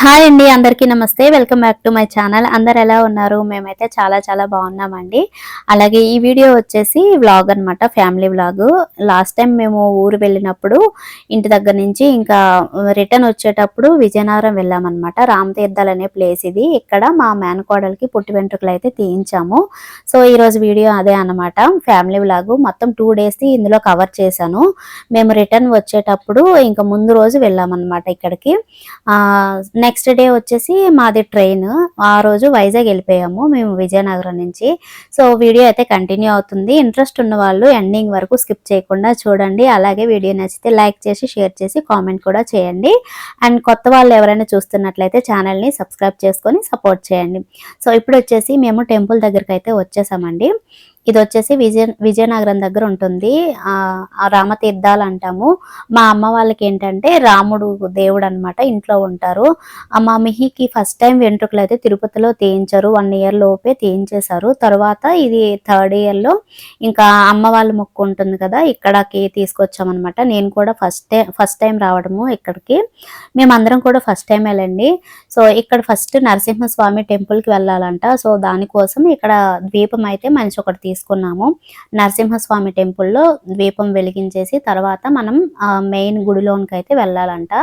Hi అండి అందరికీ నమస్తే. Welcome back to my channel అందరు ఎలా ఉన్నారు? మేమైతే చాలా చాలా బాగున్నామండి. అలాగే ఈ వీడియో వచ్చేసి వ్లాగ్ అన్నమాట ఫ్యామిలీ వ్లాగ్ లాస్ట్ టైం మేము ఊరు వెళ్ళినప్పుడు ఇంటి దగ్గర నుంచి ఇంకా రిటర్న్ వచ్చేటప్పుడు విజయనగరం వెళ్ళామన్నమాట. రామతీర్థాలు అనే ప్లేస్ ఇది. ఇక్కడ మా మేనకోడలకి పుట్టి వెంట్రుకలు అయితే తీయించాము. సో ఈ రోజు వీడియో అదే అన్నమాట. ఫ్యామిలీ వ్లాగ్ మొత్తం టూ డేస్ ఇందులో కవర్ చేశాను. మేము రిటర్న్ వచ్చేటప్పుడు ఇంకా ముందు రోజు వెళ్ళామన్నమాట ఇక్కడికి. ఆ నెక్స్ట్ డే వచ్చేసి మాది ట్రైన్ ఆ రోజు వైజాగ్ వెళ్ళిపోయాము మేము విజయనగరం నుంచి. సో వీడియో అయితే కంటిన్యూ అవుతుంది. ఇంట్రెస్ట్ ఉన్న వాళ్ళు ఎండింగ్ వరకు స్కిప్ చేయకుండా చూడండి. అలాగే వీడియో నచ్చితే లైక్ చేసి షేర్ చేసి కామెంట్ కూడా చేయండి. అండ్ కొత్త వాళ్ళు ఎవరైనా చూస్తున్నట్లయితే ఛానల్ని సబ్స్క్రైబ్ చేసుకొని సపోర్ట్ చేయండి. సో ఇప్పుడు వచ్చేసి మేము టెంపుల్ దగ్గరికి అయితే వచ్చేసామండి. ఇది వచ్చేసి విజయ విజయనగరం దగ్గర ఉంటుంది. ఆ రామతీర్థాలు అంటాము. మా అమ్మ వాళ్ళకి ఏంటంటే రాముడు దేవుడు అన్నమాట ఇంట్లో ఉంటారు. ఆ మా మిహికి ఫస్ట్ టైం వెంట్రుకలు అయితే తిరుపతిలో తీయించారు. వన్ ఇయర్ లోపే తీయించేశారు. తర్వాత ఇది థర్డ్ ఇయర్లో ఇంకా అమ్మ వాళ్ళ మొక్కు ఉంటుంది కదా ఇక్కడకి తీసుకొచ్చామన్నమాట. నేను కూడా ఫస్ట్ టైం ఫస్ట్ టైం రావడము ఇక్కడికి. మేమందరం కూడా ఫస్ట్ టైం వెళ్ళండి సో ఇక్కడ ఫస్ట్ నరసింహస్వామి టెంపుల్కి వెళ్ళాలంట. సో దానికోసం ఇక్కడ ద్వీపం అయితే మనిషి ఒకటి తీసుకున్నాము నరసింహస్వామి టెంపుల్లో ద్వీపం వెలిగించేసి తర్వాత మనం మెయిన్ గుడిలోనికి అయితే వెళ్ళాలంట.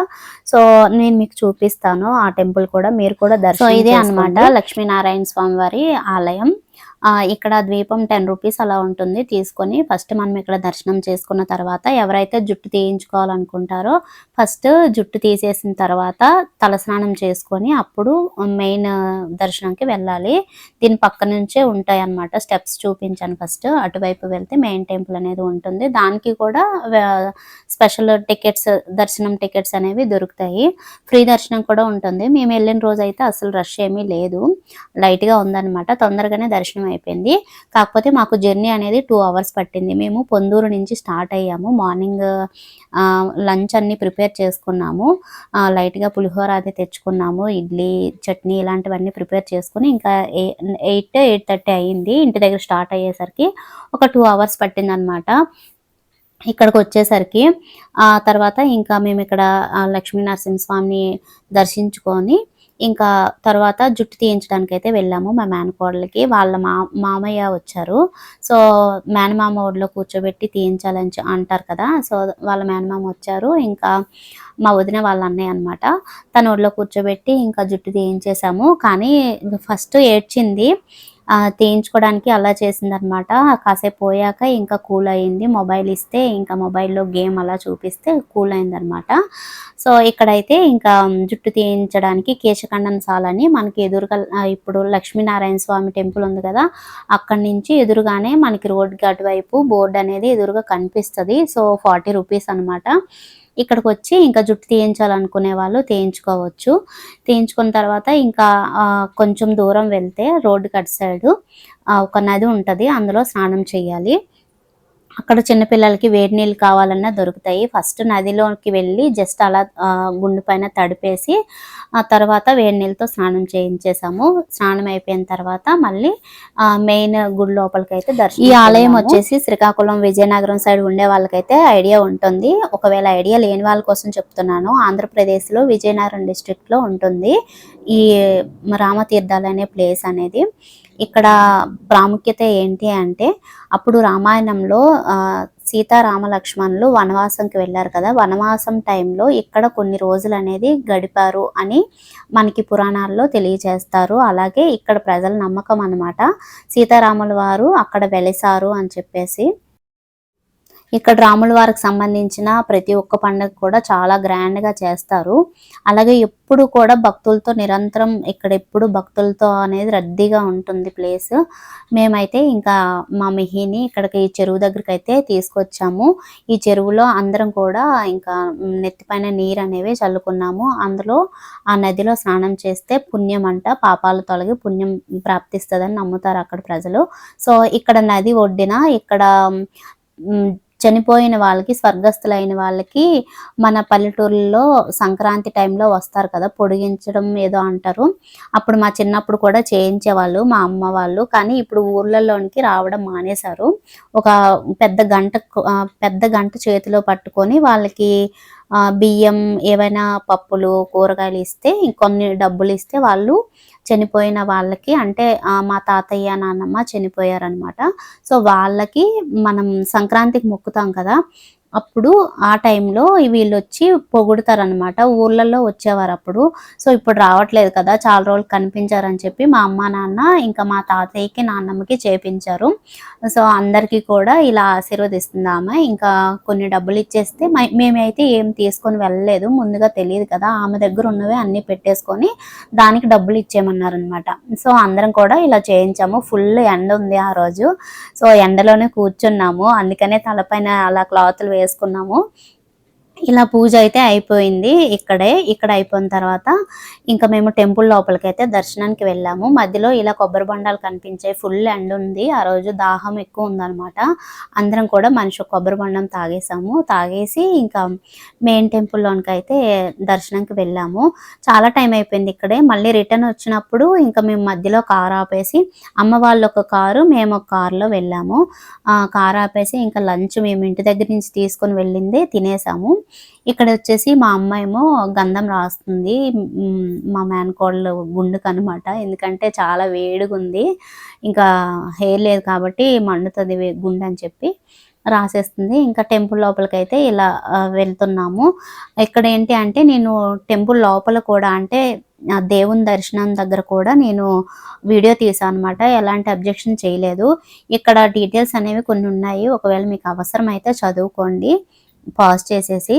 సో నేను మీకు చూపిస్తాను ఆ టెంపుల్ కూడా. మీరు కూడా దర్శనం ఇదే అనమాట లక్ష్మీనారాయణ స్వామి వారి ఆలయం. ఇక్కడ ద్వీపం టెన్ రూపీస్ అలా ఉంటుంది. తీసుకొని ఫస్ట్ మనం ఇక్కడ దర్శనం చేసుకున్న తర్వాత ఎవరైతే జుట్టు తీయించుకోవాలనుకుంటారో ఫస్ట్ జుట్టు తీసేసిన తర్వాత తలస్నానం చేసుకొని అప్పుడు మెయిన్ దర్శనంకి వెళ్ళాలి. దీని పక్క నుంచే ఉంటాయి అన్నమాట. స్టెప్స్ చూపించాను ఫస్ట్. అటువైపు వెళ్తే మెయిన్ టెంపుల్ అనేది ఉంటుంది. దానికి కూడా స్పెషల్ టికెట్స్ దర్శనం టికెట్స్ అనేవి దొరుకుతాయి. ఫ్రీ దర్శనం కూడా ఉంటుంది. మేము వెళ్ళిన రోజు అయితే అసలు రష్ ఏమీ లేదు. లైట్గా ఉందన్నమాట. తొందరగానే దర్శనం అయిపోయింది. కాకపోతే మాకు జర్నీ అనేది టూ అవర్స్ పట్టింది. మేము పొందూరు నుంచి స్టార్ట్ అయ్యాము. మార్నింగ్ లంచ్ అన్ని ప్రిపేర్ చేసుకున్నాము. లైట్గా పులిహోర అది తెచ్చుకున్నాము. ఇడ్లీ చట్నీ ఇలాంటివన్నీ ప్రిపేర్ చేసుకుని ఇంకా ఎయిట్ ఎయిట్ థర్టీ అయ్యింది. ఇంటి దగ్గర స్టార్ట్ అయ్యేసరికి ఒక టూ అవర్స్ పట్టింది అనమాట ఇక్కడికి వచ్చేసరికి ఆ తర్వాత ఇంకా మేము ఇక్కడ లక్ష్మీ నరసింహస్వామిని దర్శించుకొని ఇంకా తర్వాత జుట్టు తీయించడానికి అయితే వెళ్ళాము మా మేనకోడలకి. వాళ్ళ మా మామయ్య వచ్చారు. సో మేనమామ ఒడిలో కూర్చోబెట్టి తీయించాలని అంటారు కదా. సో వాళ్ళ మేనమామ వచ్చారు. ఇంకా మా వదిన వాళ్ళ అన్నయ్య అనమాట తన ఒడిలో కూర్చోబెట్టి ఇంకా జుట్టు తీయించేసాము. కానీ ఫస్ట్ ఏడ్చింది. తీయించుకోవడానికి అలా చేసిందనమాట కాసేపు పోయాక ఇంకా కూల్ అయింది మొబైల్ ఇస్తే ఇంకా మొబైల్లో గేమ్ అలా చూపిస్తే కూల్ అయిందనమాట సో ఇక్కడైతే ఇంకా జుట్టు తీయించడానికి కేశఖండం సాలని మనకి ఎదురుగా ఇప్పుడు లక్ష్మీనారాయణ స్వామి టెంపుల్ ఉంది కదా అక్కడి నుంచి ఎదురుగానే మనకి రోడ్కి అటువైపు బోర్డు అనేది ఎదురుగా కనిపిస్తుంది. సో ఫార్టీ రూపీస్ అనమాట ఇక్కడికి వచ్చి ఇంకా జుట్టు తీయించాలనుకునే వాళ్ళు తీయించుకోవచ్చు. తీయించుకున్న తర్వాత ఇంకా కొంచెం దూరం వెళ్తే రోడ్డు కట్ సైడ్ ఒక నది ఉంటుంది. అందులో స్నానం చేయాలి. అక్కడ చిన్నపిల్లలకి వేడి నీళ్ళు కావాలన్నా దొరుకుతాయి. ఫస్ట్ నదిలోకి వెళ్ళి జస్ట్ అలా గుండు పైన తడిపేసి ఆ తర్వాత వేడి నీళ్ళతో స్నానం చేయించేసాము. స్నానం అయిపోయిన తర్వాత మళ్ళీ మెయిన్ గుడి లోపలికి అయితే దర్శనం ఈ ఆలయం వచ్చేసి శ్రీకాకుళం విజయనగరం సైడ్ ఉండే వాళ్ళకైతే ఐడియా ఉంటుంది. ఒకవేళ ఐడియా లేని వాళ్ళ కోసం చెప్తున్నాను. ఆంధ్రప్రదేశ్లో విజయనగరం డిస్ట్రిక్ట్లో ఉంటుంది. ఈ రామతీర్థాలు అనే ప్లేస్ అనేది. ఇక్కడ ప్రాముఖ్యత ఏంటి అంటే అప్పుడు రామాయణంలో సీతారామ లక్ష్మణులు వనవాసంకి వెళ్ళారు కదా. వనవాసం టైంలో ఇక్కడ కొన్ని రోజులు అనేది గడిపారు అని మనకి పురాణాల్లో తెలియజేస్తారు. అలాగే ఇక్కడ ప్రజల నమ్మకం అనమాట సీతారాముల వారు అక్కడ వెలిసారు అని చెప్పేసి ఇక్కడ రాముల వారికి సంబంధించిన ప్రతి ఒక్క పండుగ కూడా చాలా గ్రాండ్గా చేస్తారు. అలాగే ఎప్పుడు కూడా భక్తులతో నిరంతరం ఇక్కడ ఎప్పుడు భక్తులతో అనేది రద్దీగా ఉంటుంది ప్లేస్ మేమైతే ఇంకా మా మిహిని ఇక్కడికి ఈ చెరువు దగ్గరికి అయితే తీసుకొచ్చాము. ఈ చెరువులో అందరం కూడా ఇంకా నెత్తిపైన నీరు అనేవి చల్లుకున్నాము. అందులో ఆ నదిలో స్నానం చేస్తే పుణ్యం అంట. పాపాలు తొలగి పుణ్యం ప్రాప్తిస్తుందని నమ్ముతారు అక్కడ ప్రజలు. సో ఇక్కడ నది ఒడ్డిన ఇక్కడ చనిపోయిన వాళ్ళకి స్వర్గస్థులైన వాళ్ళకి మన పల్లెటూరులో సంక్రాంతి టైంలో వస్తారు కదా పొడిగించడం ఏదో అంటారు. అప్పుడు మా చిన్నప్పుడు కూడా చేయించేవాళ్ళు మా అమ్మ వాళ్ళు. కానీ ఇప్పుడు ఊర్లలోనికి రావడం మానేశారు. ఒక పెద్ద గంట పెద్ద గంట చేతిలో పట్టుకొని వాళ్ళకి బియ్యం ఏవైనా పప్పులు కూరగాయలు ఇస్తే కొన్ని డబ్బులు ఇస్తే వాళ్ళు చనిపోయిన వాళ్ళకి అంటే మా తాతయ్య నాన్నమ్మ చనిపోయారనమాట సో వాళ్ళకి మనం సంక్రాంతికి మొక్కుతాం కదా అప్పుడు ఆ టైంలో వీళ్ళు వచ్చి పొగుడుతారనమాట ఊర్లలో వచ్చేవారు అప్పుడు. సో ఇప్పుడు రావట్లేదు కదా చాలా రోజులు కనిపించారని చెప్పి మా అమ్మ నాన్న ఇంకా మా తాతయ్యకి నాన్నమ్మకి చేపించారు. సో అందరికీ కూడా ఇలా ఆశీర్వదిస్తుంది ఆమె. ఇంకా కొన్ని డబ్బులు ఇచ్చేస్తే మేమైతే ఏం తీసుకొని వెళ్ళలేదు. ముందుగా తెలియదు కదా ఆమె దగ్గర ఉన్నవే అన్ని పెట్టేసుకొని దానికి డబ్బులు ఇచ్చేయమన్నారు అనమాట సో అందరం కూడా ఇలా చేయించాము. ఫుల్ ఎండ ఉంది ఆ రోజు. సో ఎండలోనే కూర్చున్నాము. అందుకనే తలపైన అలా క్లాతులు వేసుకున్నాము ఇలా పూజ అయితే అయిపోయింది. ఇక్కడే ఇక్కడ అయిపోయిన తర్వాత ఇంకా మేము టెంపుల్ లోపలికి అయితే దర్శనానికి వెళ్ళాము. మధ్యలో ఇలా కొబ్బరి బొండాలు కనిపించాయి ఫుల్ ఎండ్ ఉంది. ఆ రోజు దాహం ఎక్కువ ఉందనమాట అందరం కూడా మనిషి కొబ్బరి బొండం తాగేసాము. తాగేసి ఇంకా మెయిన్ టెంపుల్లోనికి అయితే దర్శనంకి వెళ్ళాము. చాలా టైం అయిపోయింది ఇక్కడే. మళ్ళీ రిటర్న్ వచ్చినప్పుడు ఇంకా మేము మధ్యలో కారు ఆపేసి అమ్మ వాళ్ళు ఒక కారు మేము ఒక కారులో వెళ్ళాము. కారు ఆపేసి ఇంకా లంచ్ మేము ఇంటి దగ్గర నుంచి తీసుకొని వెళ్ళింది తినేసాము. ఇక్కడ వచ్చేసి మా అమ్మ ఏమో గంధం రాస్తుంది. మా మేనకోడలు గుండుకు అనమాట ఎందుకంటే చాలా వేడిగా ఉంది ఇంకా హెయిర్ లేదు కాబట్టి మండుతుంది గుండు అని చెప్పి రాసేస్తుంది. ఇంకా టెంపుల్ లోపలికి అయితే ఇలా వెళ్తున్నాము. ఇక్కడ ఏంటి అంటే నేను టెంపుల్ లోపల కూడా అంటే దేవుని దర్శనం దగ్గర కూడా నేను వీడియో తీసాను అనమాట ఎలాంటి అబ్జెక్షన్ చేయలేదు. ఇక్కడ డీటెయిల్స్ అనేవి కొన్ని ఉన్నాయి. ఒకవేళ మీకు అవసరం అయితే చదువుకోండి. పాజ్ చేసేసి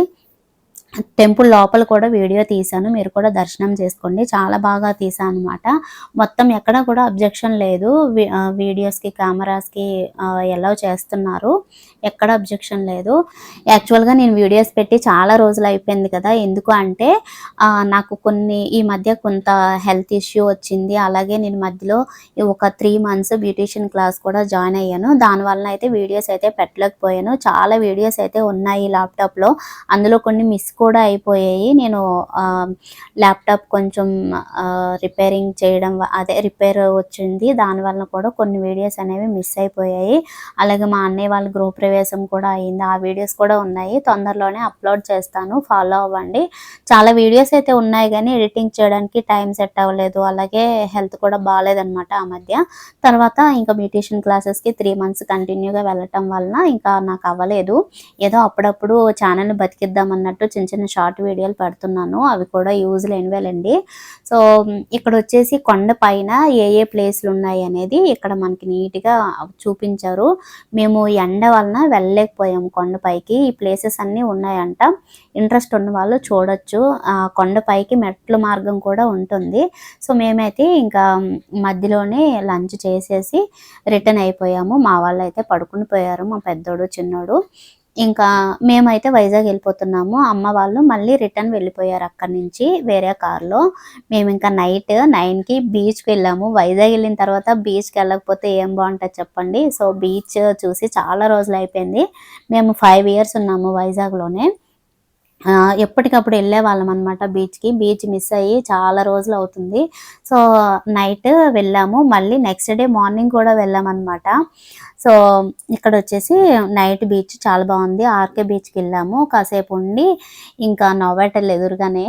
టెంపుల్ లోపల కూడా వీడియో తీశాను. మీరు కూడా దర్శనం చేసుకోండి. చాలా బాగా తీసాను అనమాట మొత్తం ఎక్కడ కూడా అబ్జెక్షన్ లేదు. వీడియోస్కి కెమెరాస్కి ఎలా చేస్తున్నారు. ఎక్కడ అబ్జెక్షన్ లేదు. యాక్చువల్గా నేను వీడియోస్ పెట్టి చాలా రోజులు అయిపోయింది కదా. ఎందుకు అంటే నాకు కొన్ని ఈ మధ్య కొంత హెల్త్ ఇష్యూ వచ్చింది. అలాగే నేను మధ్యలో ఒక త్రీ మంత్స్ బ్యూటీషియన్ క్లాస్ కూడా జాయిన్ అయ్యాను. దానివల్ల అయితే వీడియోస్ అయితే పెట్టలేకపోయాను. చాలా వీడియోస్ అయితే ఉన్నాయి ల్యాప్టాప్లో. అందులో కొన్ని మిస్ కూడా కూడా అయిపోయాయి. నేను ల్యాప్టాప్ కొంచెం రిపేరింగ్ చేయడం అదే రిపేర్ వచ్చింది. దానివల్ల కూడా కొన్ని వీడియోస్ అనేవి మిస్ అయిపోయాయి. అలాగే మా అన్నయ్య వాళ్ళ గృహప్రవేశం కూడా అయింది. ఆ వీడియోస్ కూడా ఉన్నాయి. తొందరలోనే అప్లోడ్ చేస్తాను. ఫాలో అవ్వండి. చాలా వీడియోస్ అయితే ఉన్నాయి కానీ ఎడిటింగ్ చేయడానికి టైం సెట్ అవ్వలేదు. అలాగే హెల్త్ కూడా బాగాలేదనమాట ఆ మధ్య. తర్వాత ఇంకా బ్యూటీషియన్ క్లాసెస్కి త్రీ మంత్స్ కంటిన్యూగా వెళ్ళటం వలన ఇంకా నాకు అవ్వలేదు. ఏదో అప్పుడప్పుడు ఛానల్ బతికిద్దాం అన్నట్టు చిన్న చిన్న షార్ట్ వీడియోలు పెడుతున్నాను. అవి కూడా యూజ్ లేనివేలండి. సో ఇక్కడ వచ్చేసి కొండ పైన ఏ ఏ ప్లేస్లు ఉన్నాయి అనేది ఇక్కడ మనకి నీట్గా చూపించారు. మేము ఎండ వలన వెళ్ళలేకపోయాము కొండపైకి ఈ ప్లేసెస్ అన్నీ ఉన్నాయంట. ఇంట్రెస్ట్ ఉన్న వాళ్ళు చూడొచ్చు. ఆ కొండపైకి మెట్ల మార్గం కూడా ఉంటుంది. సో మేమైతే ఇంకా మధ్యలోనే లంచ్ చేసేసి రిటర్న్ అయిపోయాము. మా వాళ్ళు అయితే పడుకుని పోయారు. మా పెద్దోడు చిన్నోడు. ఇంకా మేమైతే వైజాగ్ వెళ్ళిపోతున్నాము. అమ్మ వాళ్ళు మళ్ళీ రిటర్న్ వెళ్ళిపోయారు అక్కడి నుంచి వేరే కార్లో. మేము ఇంకా నైట్ నైన్కి బీచ్కి వెళ్ళాము. వైజాగ్ వెళ్ళిన తర్వాత బీచ్కి వెళ్ళకపోతే ఏం బాగుంటుంది చెప్పండి? సో బీచ్ చూసి చాలా రోజులు అయిపోయింది. మేము ఫైవ్ ఇయర్స్ ఉన్నాము వైజాగ్లోనే. ఎప్పటికప్పుడు వెళ్ళే వాళ్ళం అనమాట బీచ్కి బీచ్ మిస్ అయ్యి చాలా రోజులు అవుతుంది. సో నైట్ వెళ్ళాము. మళ్ళీ నెక్స్ట్ డే మార్నింగ్ కూడా వెళ్ళామన్నమాట సో ఇక్కడ వచ్చేసి నైట్ బీచ్ చాలా బాగుంది. ఆర్కే బీచ్కి వెళ్ళాము. కాసేపు ఉండి ఇంకా నోవేటల్ ఎదురుగానే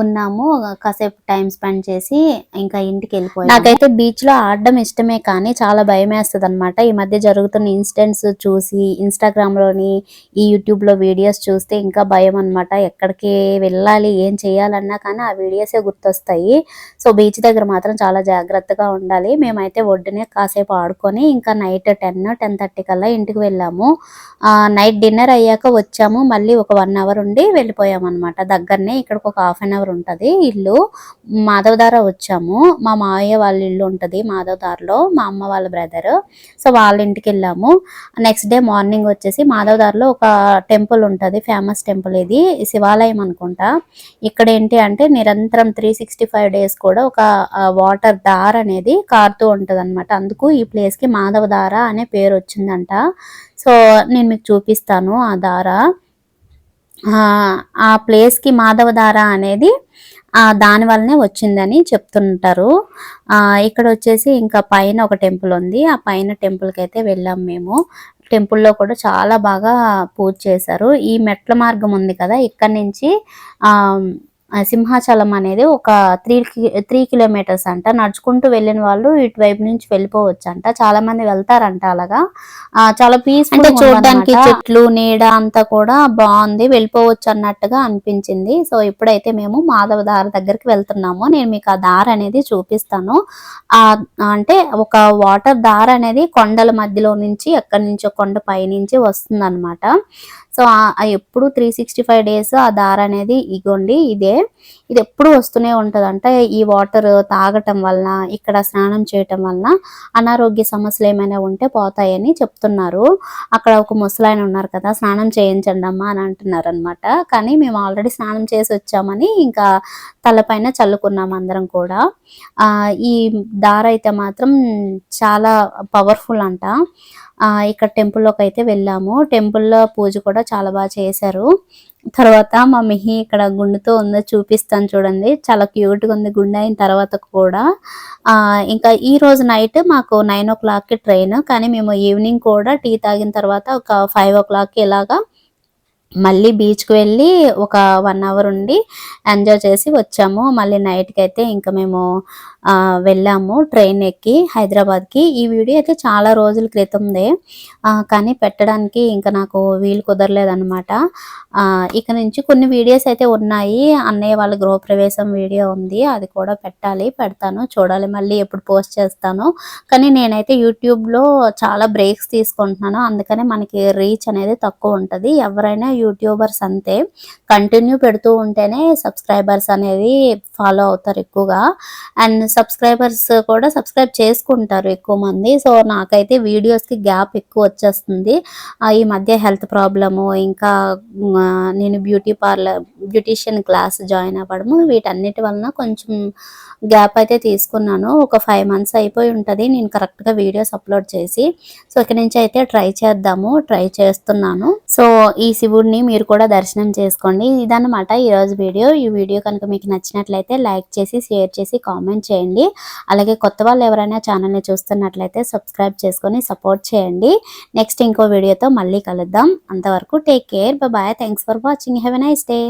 ఉన్నాము. కాసేపు టైం స్పెండ్ చేసి ఇంకా ఇంటికి వెళ్ళిపోయాము. నాకైతే బీచ్లో ఆడడం ఇష్టమే కానీ చాలా భయం వేస్తుంది అనమాట ఈ మధ్య జరుగుతున్న ఇన్సిడెంట్స్ చూసి ఇన్స్టాగ్రామ్లోని ఈ యూట్యూబ్లో వీడియోస్ చూస్తే ఇంకా భయం అనమాట ఎక్కడికి వెళ్ళాలి ఏం చేయాలన్నా కానీ ఆ వీడియోసే గుర్తొస్తాయి. సో బీచ్ దగ్గర మాత్రం చాలా జాగ్రత్తగా ఉండాలి. మేమైతే ఒడ్డునే కాసేపు ఆడుకొని ఇంకా నైట్ టెన్ టెన్ థర్టీ కల్లా ఇంటికి వెళ్ళాము. నైట్ డిన్నర్ అయ్యాక వచ్చాము. మళ్ళీ ఒక వన్ అవర్ ఉండి వెళ్ళిపోయాము అనమాట దగ్గరనే ఇక్కడికి ఒక హాఫ్ అన్ అవర్ ఉంటుంది ఇల్లు. మాధవదార వచ్చాము. మా మావయ్య వాళ్ళ ఇల్లు ఉంటుంది మాధవదారలో మా అమ్మ వాళ్ళ బ్రదర్. సో వాళ్ళ ఇంటికి వెళ్ళాము. నెక్స్ట్ డే మార్నింగ్ వచ్చేసి మాధవదారలో ఒక టెంపుల్ ఉంటుంది. ఫేమస్ టెంపుల్ ఇది. శివాలయం అనుకుంటా. ఇక్కడ ఏంటి అంటే నిరంతరం త్రీ సిక్స్టీ ఫైవ్ డేస్ కూడా ఒక వాటర్ దార అనేది కారుతూ ఉంటుంది అనమాట అందుకు ఈ ప్లేస్కి మాధవ దార అనే పేరు వచ్చిందంట. సో నేను మీకు చూపిస్తాను ఆ దార. ఆ, ఆ ప్లేస్కి మాధవ దార అనేది దాని వల్లనే వచ్చిందని చెప్తుంటారు. ఆ ఇక్కడ వచ్చేసి ఇంకా పైన ఒక టెంపుల్ ఉంది. ఆ పైన టెంపుల్కి అయితే వెళ్ళాం మేము. టెంపుల్లో కూడా చాలా బాగా పూజ చేశారు. ఈ మెట్ల మార్గం ఉంది కదా ఇక్కడ నుంచి ఆ సింహాచలం అనేది ఒక త్రీ త్రీ కిలోమీటర్స్ అంట. నడుచుకుంటూ వెళ్ళిన వాళ్ళు ఇటువైపు నుంచి వెళ్ళిపోవచ్చు అంట చాలా మంది వెళ్తారంట అలాగా. ఆ చాలా పీస్ అంటే చూడడానికి చెట్లు నీడ అంతా కూడా బాగుంది. వెళ్ళిపోవచ్చు అన్నట్టుగా అనిపించింది. సో ఇప్పుడైతే మేము మాధవ దార దగ్గరికి వెళ్తున్నాము. నేను మీకు ఆ దార అనేది చూపిస్తాను. ఆ అంటే ఒక వాటర్ దార అనేది కొండల మధ్యలో నుంచి ఎక్కడి నుంచో కొండ పై నుంచి వస్తుంది అనమాట సో ఎప్పుడు త్రీ సిక్స్టీ ఫైవ్ డేస్ ఆ దార అనేది ఇగోండి ఇదే. ఇది ఎప్పుడు వస్తూనే ఉంటుందంట. ఈ వాటర్ తాగటం వలన ఇక్కడ స్నానం చేయటం వలన అనారోగ్య సమస్యలు ఏమైనా ఉంటే పోతాయని చెప్తున్నారు. అక్కడ ఒక ముసలాయన ఉన్నారు కదా స్నానం చేయించండి అమ్మా అని అంటున్నారు అనమాట కానీ మేము ఆల్రెడీ స్నానం చేసి వచ్చామని ఇంకా తలపైన చల్లుకున్నాం అందరం కూడా. ఈ దార అయితే మాత్రం చాలా పవర్ఫుల్ అంట. ఇక్కడ టెంపుల్లోకి అయితే వెళ్ళాము. టెంపుల్లో పూజ కూడా చాలా బాగా చేశారు. తర్వాత మా మిహి ఇక్కడ గుండెతో ఉందో చూపిస్తాను చూడండి. చాలా క్యూట్గా ఉంది గుండె అయిన తర్వాత కూడా. ఇంకా ఈ రోజు నైట్ మాకు నైన్ ఓ క్లాక్కి ట్రైన్ కానీ మేము ఈవినింగ్ కూడా టీ తాగిన తర్వాత ఒక ఫైవ్ ఓ క్లాక్కి ఇలాగా మళ్ళీ బీచ్కి వెళ్ళి ఒక వన్ అవర్ ఉండి ఎంజాయ్ చేసి వచ్చాము. మళ్ళీ నైట్కి అయితే ఇంకా మేము వెళ్ళాము. ట్రైన్ ఎక్కి హైదరాబాద్కి. ఈ వీడియో అయితే చాలా రోజుల క్రితందే కానీ పెట్టడానికి ఇంకా నాకు వీలు కుదరలేదనమాట ఇక నుంచి కొన్ని వీడియోస్ అయితే ఉన్నాయి. అన్నయ్య వాళ్ళ గృహప్రవేశం వీడియో ఉంది. అది కూడా పెట్టాలి. పెడతాను. చూడాలి మళ్ళీ ఎప్పుడు పోస్ట్ చేస్తాను. కానీ నేనైతే యూట్యూబ్లో చాలా బ్రేక్స్ తీసుకుంటున్నాను. అందుకనే మనకి రీచ్ అనేది తక్కువ ఉంటుంది. ఎవరైనా యూట్యూబర్స్ అంతే. కంటిన్యూ పెడుతూ ఉంటేనే సబ్స్క్రైబర్స్ అనేది ఫాలో అవుతారు ఎక్కువగా. అండ్ సబ్స్క్రైబర్స్ కూడా సబ్స్క్రైబ్ చేసుకుంటారు ఎక్కువ మంది. సో నాకైతే వీడియోస్కి గ్యాప్ ఎక్కువ వచ్చేస్తుంది. ఈ మధ్య హెల్త్ ప్రాబ్లము ఇంకా నేను beauty parlour beautician class join అవ్వడము వీటన్నిటి వలన కొంచెం గ్యాప్ అయితే తీసుకున్నాను. ఒక ఫైవ్ మంత్స్ అయిపోయి ఉంటుంది. నేను కరెక్ట్గా వీడియోస్ అప్లోడ్ చేసి సో ఇక్కడి నుంచి అయితే ట్రై చేద్దాము ట్రై చేస్తున్నాను. సో ఈ శివుడిని మీరు కూడా దర్శనం చేసుకోండి. ఇదన్నమాట ఈరోజు వీడియో. ఈ వీడియో కనుక మీకు నచ్చినట్లయితే లైక్ చేసి షేర్ చేసి కామెంట్ చేయండి. చేయండి. అలాగే కొత్త వాళ్ళు ఎవరైనా ఛానల్ని చూస్తున్నట్లయితే సబ్స్క్రైబ్ చేసుకొని సపోర్ట్ చేయండి. నెక్స్ట్ ఇంకో వీడియోతో మళ్ళీ కలుద్దాం. అంతవరకు take care. Bye thanks for watching have a nice day